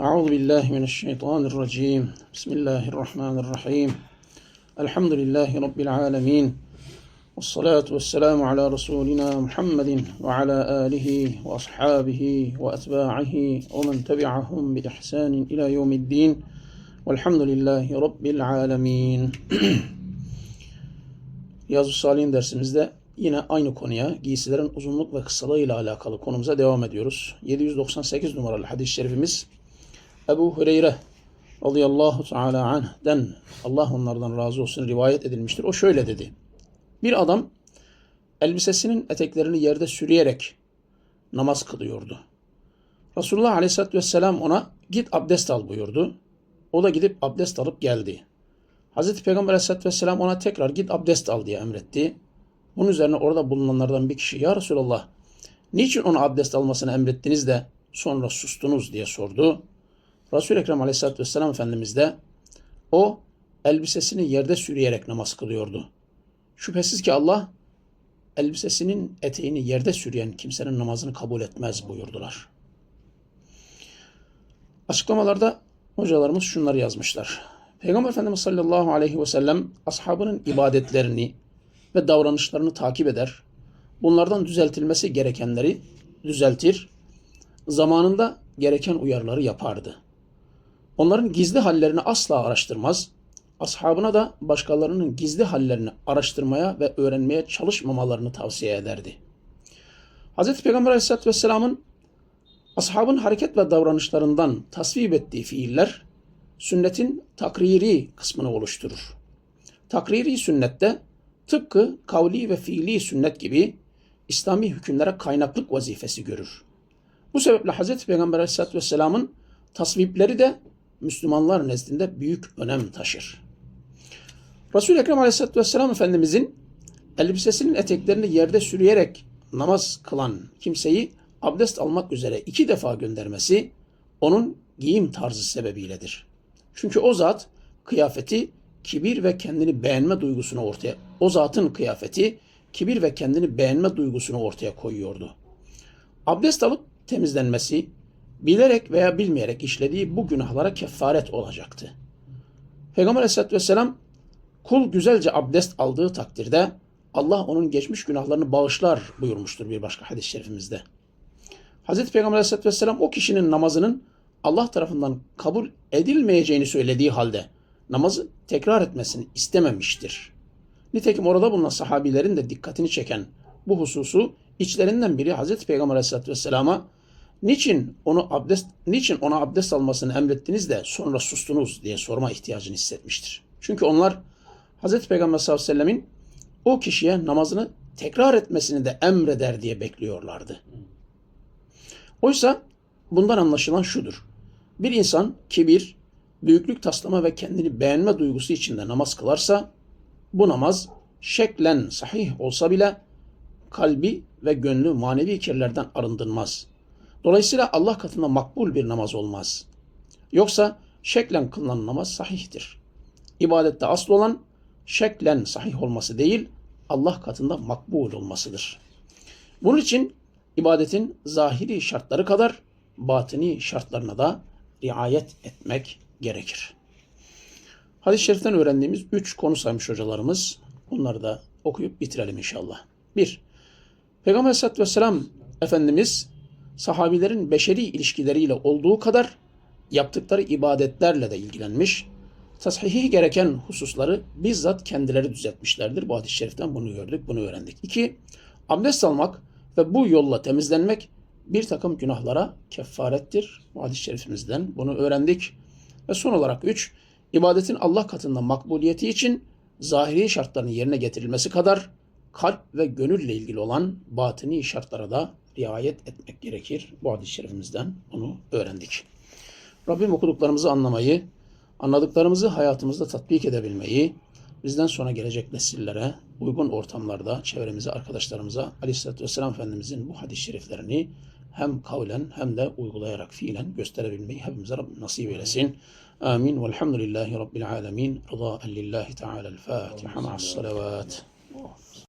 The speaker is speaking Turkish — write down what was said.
أعوذ بالله من الشيطان الرجيم بسم الله الرحمن الرحيم الحمد لله رب العالمين والصلاة والسلام على رسولنا محمد وعلى آله وأصحابه وأتباعه ومن تبعهم بإحسان إلى يوم الدين والحمد لله رب العالمين Yazı Salih'in dersimizde yine aynı konuya giysilerin uzunluk ve kısalığı ile alakalı konumuza devam ediyoruz. 798 numaralı hadis-i şerifimiz Ebu Hureyre radıyallahu teala anh'den Allah onlardan razı olsun rivayet edilmiştir. O şöyle dedi. Bir adam elbisesinin eteklerini yerde sürüyerek namaz kılıyordu. Resulullah aleyhissalatü vesselam ona git abdest al buyurdu. O da gidip abdest alıp geldi. Hazreti Peygamber aleyhissalatü vesselam ona tekrar git abdest al diye emretti. Bunun üzerine orada bulunanlardan bir kişi ya Resulallah niçin ona abdest almasını emrettiniz de sonra sustunuz diye sordu. Resul-i Ekrem aleyhissalatü vesselam Efendimiz de o elbisesini yerde sürüyerek namaz kılıyordu. Şüphesiz ki Allah elbisesinin eteğini yerde sürüyen kimsenin namazını kabul etmez buyurdular. Açıklamalarda hocalarımız şunları yazmışlar. Peygamber Efendimiz sallallahu aleyhi ve sellem ashabının ibadetlerini ve davranışlarını takip eder. Bunlardan düzeltilmesi gerekenleri düzeltir. Zamanında gereken uyarıları yapardı. Onların gizli hallerini asla araştırmaz. Ashabına da başkalarının gizli hallerini araştırmaya ve öğrenmeye çalışmamalarını tavsiye ederdi. Hz. Peygamber Aleyhisselatü Vesselam'ın ashabın hareket ve davranışlarından tasvip ettiği fiiller sünnetin takriri kısmını oluşturur. Takriri sünnette tıpkı kavli ve fiili sünnet gibi İslami hükümlere kaynaklık vazifesi görür. Bu sebeple Hz. Peygamber Aleyhisselatü Vesselam'ın tasvipleri de Müslümanlar nezdinde büyük önem taşır. Resul-i Ekrem Aleyhisselatü Vesselam Efendimizin elbisesinin eteklerini yerde sürüyerek namaz kılan kimseyi abdest almak üzere iki defa göndermesi onun giyim tarzı sebebiyledir. Çünkü o zat kıyafeti kibir ve kendini beğenme duygusunu ortaya o zatın kıyafeti kibir ve kendini beğenme duygusunu ortaya koyuyordu. Abdest alıp temizlenmesi bilerek veya bilmeyerek işlediği bu günahlara kefaret olacaktı. Peygamber Aleyhisselatü Vesselam kul güzelce abdest aldığı takdirde Allah onun geçmiş günahlarını bağışlar buyurmuştur bir başka hadis-i şerifimizde. Hazreti Peygamber Aleyhisselatü Vesselam o kişinin namazının Allah tarafından kabul edilmeyeceğini söylediği halde namazı tekrar etmesini istememiştir. Nitekim orada bulunan sahabilerin de dikkatini çeken bu hususu içlerinden biri Hazreti Peygamber Aleyhisselatü Vesselam'a niçin onu abdest niçin ona abdest almasını emrettiniz de sonra sustunuz diye sorma ihtiyacını hissetmiştir. Çünkü onlar Hazreti Peygamber sallallahu aleyhi ve sellemin o kişiye namazını tekrar etmesini de emreder diye bekliyorlardı. Oysa bundan anlaşılan şudur. Bir insan kibir, büyüklük taslama ve kendini beğenme duygusu içinde namaz kılarsa bu namaz şeklen sahih olsa bile kalbi ve gönlü manevi kirlerden arındırmaz. Dolayısıyla Allah katında makbul bir namaz olmaz. Yoksa şeklen kılınan namaz sahihtir. İbadette asıl olan şeklen sahih olması değil, Allah katında makbul olmasıdır. Bunun için ibadetin zahiri şartları kadar batini şartlarına da riayet etmek gerekir. Hadis-i şeriften öğrendiğimiz üç konu saymış hocalarımız. Onları da okuyup bitirelim inşallah. Bir, Peygamber Aleyhisselatü Vesselam Efendimiz sahabilerin beşeri ilişkileriyle olduğu kadar yaptıkları ibadetlerle de ilgilenmiş, tashihi gereken hususları bizzat kendileri düzeltmişlerdir. Bu hadis-i şeriften bunu gördük, bunu öğrendik. İki, abdest almak ve bu yolla temizlenmek bir takım günahlara kefarettir. Bu hadis-i şerifimizden bunu öğrendik. Ve son olarak üç, ibadetin Allah katında makbuliyeti için zahiri şartların yerine getirilmesi kadar kalp ve gönülle ilgili olan batini şartlara da riayet etmek gerekir. Bu hadis-i şerifimizden bunu öğrendik. Rabbim okuduklarımızı anlamayı, anladıklarımızı hayatımızda tatbik edebilmeyi, bizden sonra gelecek nesillere uygun ortamlarda çevremize, arkadaşlarımıza Aleyhisselatü Vesselam Efendimizin bu hadis-i şeriflerini hem kavlen hem de uygulayarak fiilen gösterebilmeyi hepimize Rabbim nasip eylesin. Amin. Velhamdülillahi Rabbil alemin. Rıza lillahi teala'l-Fatiha ma'as salavat.